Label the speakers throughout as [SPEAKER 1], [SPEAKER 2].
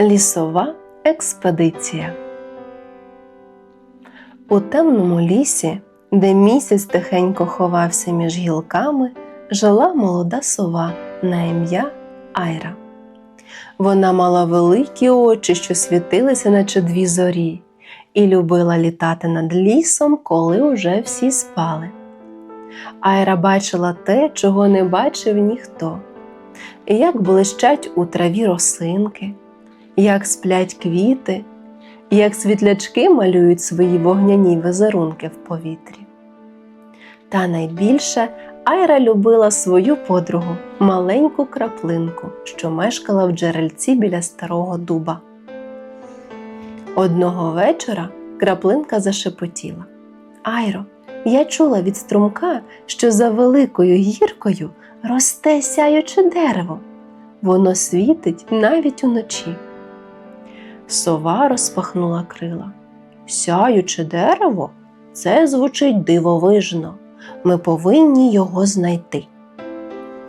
[SPEAKER 1] Лісова експедиція. У темному лісі, де місяць тихенько ховався між гілками, жила молода сова на ім'я Айра. Вона мала великі очі, що світилися, наче дві зорі, і любила літати над лісом, коли уже всі спали. Айра бачила те, чого не бачив ніхто, як блищать у траві росинки, як сплять квіти, як світлячки малюють свої вогняні візерунки в повітрі. Та найбільше Айра любила свою подругу, маленьку краплинку, що мешкала в джерельці біля старого дуба. Одного вечора краплинка зашепотіла. Айро, я чула від струмка, що за великою гіркою росте сяюче дерево. Воно світить навіть уночі. Сова розпахнула крила. Сяюче дерево? Це звучить дивовижно. Ми повинні його знайти.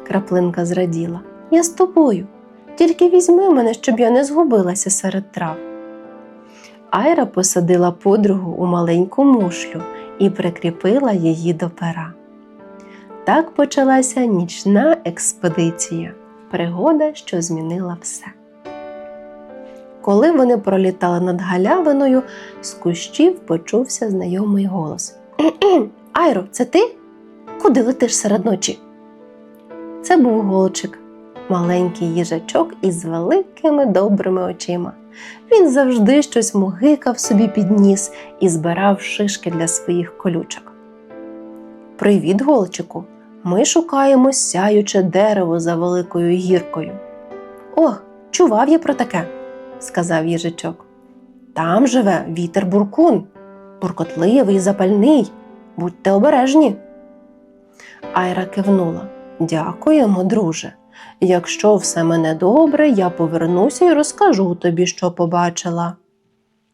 [SPEAKER 1] Краплинка зраділа. Я з тобою. Тільки візьми мене, щоб я не згубилася серед трав. Айра посадила подругу у маленьку мушлю і прикріпила її до пера. Так почалася нічна експедиція, пригода, що змінила все. Коли вони пролітали над галявиною, з кущів почувся знайомий голос. Айро, це ти? Куди летиш серед ночі? Це був голчик, маленький їжачок із великими добрими очима. Він завжди щось мугикав собі під ніс і збирав шишки для своїх колючок. Привіт, голчику! Ми шукаємо сяюче дерево за великою гіркою. Ох, чував я про таке, сказав їжачок. Там живе вітер буркун, буркотливий, запальний. Будьте обережні. Айра кивнула. Дякуємо, друже. Якщо все мене добре, я повернуся і розкажу тобі, що побачила.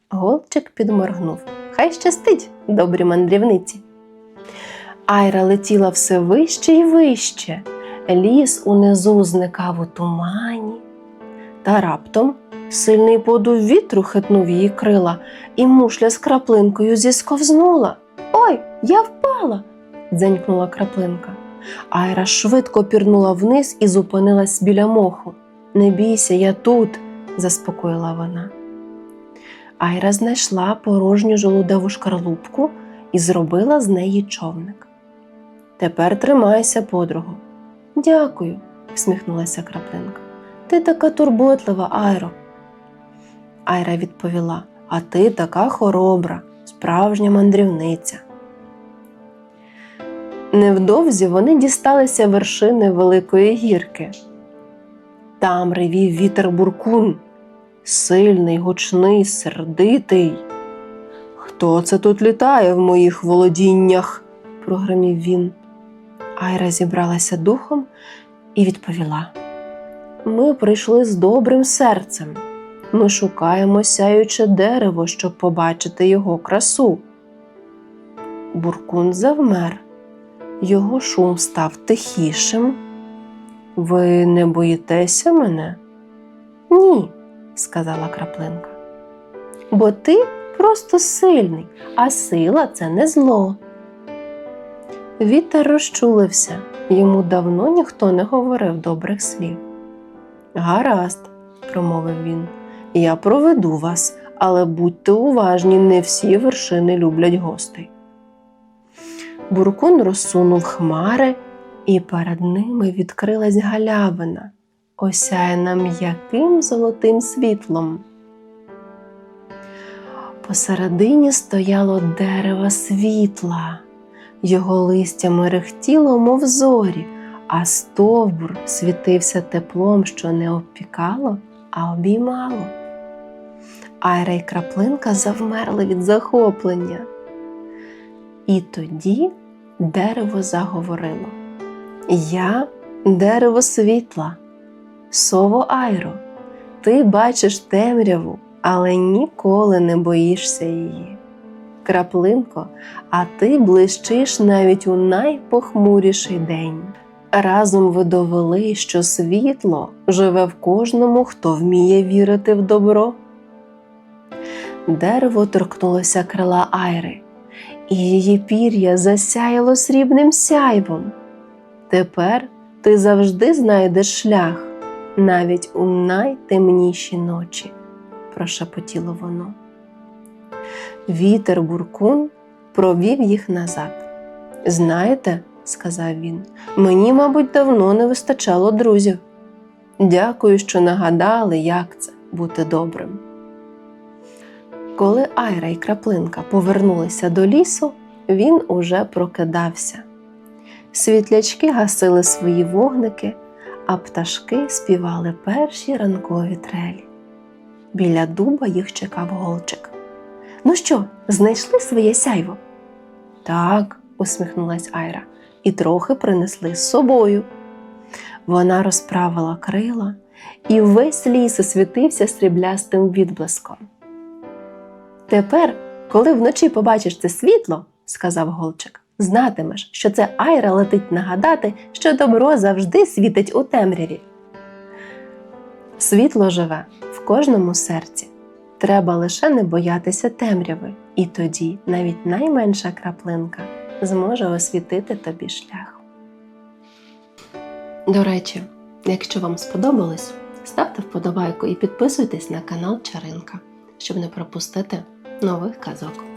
[SPEAKER 1] Голчик підморгнув. Хай щастить, добрі мандрівниці. Айра летіла все вище і вище. Ліс унизу зникав у тумані. Та раптом сильний подув вітру хитнув її крила, і мушля з краплинкою зісковзнула. Ой, я впала. дзенькнула краплинка. Айра швидко пірнула вниз і зупинилась біля моху. Не бійся, я тут, заспокоїла вона. Айра знайшла порожню жолудеву шкарлупку і зробила з неї човник. Тепер тримайся, подругу. Дякую, всміхнулася краплинка. Ти така турботлива, Айро. Айра відповіла: А ти така хоробра, справжня мандрівниця. Невдовзі вони дісталися вершини Великої гірки. Там ревів вітер буркун, сильний, гучний, сердитий. Хто це тут літає в моїх володіннях? прогримів він. Айра зібралася духом і відповіла: Ми прийшли з добрим серцем. Ми шукаємо сяюче дерево, щоб побачити його красу. Буркун завмер. Його шум став тихішим. Ви не боїтеся мене? Ні, сказала краплинка. Бо ти просто сильний, а сила це не зло. Вітер розчулився, йому давно ніхто не говорив добрих слів. Гаразд, промовив він, я проведу вас, але будьте уважні, не всі вершини люблять гостей. Буркун розсунув хмари, і перед ними відкрилась галявина, осяяна м'яким золотим світлом. Посередині стояло дерево світла, його листя мерехтіло, мов зорі, а стовбур світився теплом, що не обпікало, а обіймало. Айра й краплинка завмерли від захоплення. І тоді дерево заговорило: Я дерево світла, сово Айро, ти бачиш темряву, але ніколи не боїшся її. Краплинко, а ти блищиш навіть у найпохмуріший день. Разом ви довели, що світло живе в кожному, хто вміє вірити в добро. Дерево торкнулося крила Айри, і її пір'я засяяло срібним сяйвом. Тепер ти завжди знайдеш шлях, навіть у найтемніші ночі, прошепотіло воно. Вітер буркун провів їх назад. Знаєте, сказав він, мені, мабуть, давно не вистачало друзів. Дякую, що нагадали, як це бути добрим. Коли Айра і краплинка повернулися до лісу, він уже прокидався. Світлячки гасили свої вогники, а пташки співали перші ранкові трелі. Біля дуба їх чекав голчик. Ну що, знайшли своє сяйво? Так, усміхнулась Айра, і трохи принесли з собою. Вона розправила крила, і весь ліс освітився сріблястим відблиском. Тепер, коли вночі побачиш це світло, сказав голчик, знатимеш, що це Айра летить нагадати, що добро завжди світить у темряві. Світло живе в кожному серці. Треба лише не боятися темряви, і тоді навіть найменша краплинка зможе освітити тобі шлях. До речі, якщо вам сподобалось, ставте вподобайку і підписуйтесь на канал Чаринка, щоб не пропустити нових казок.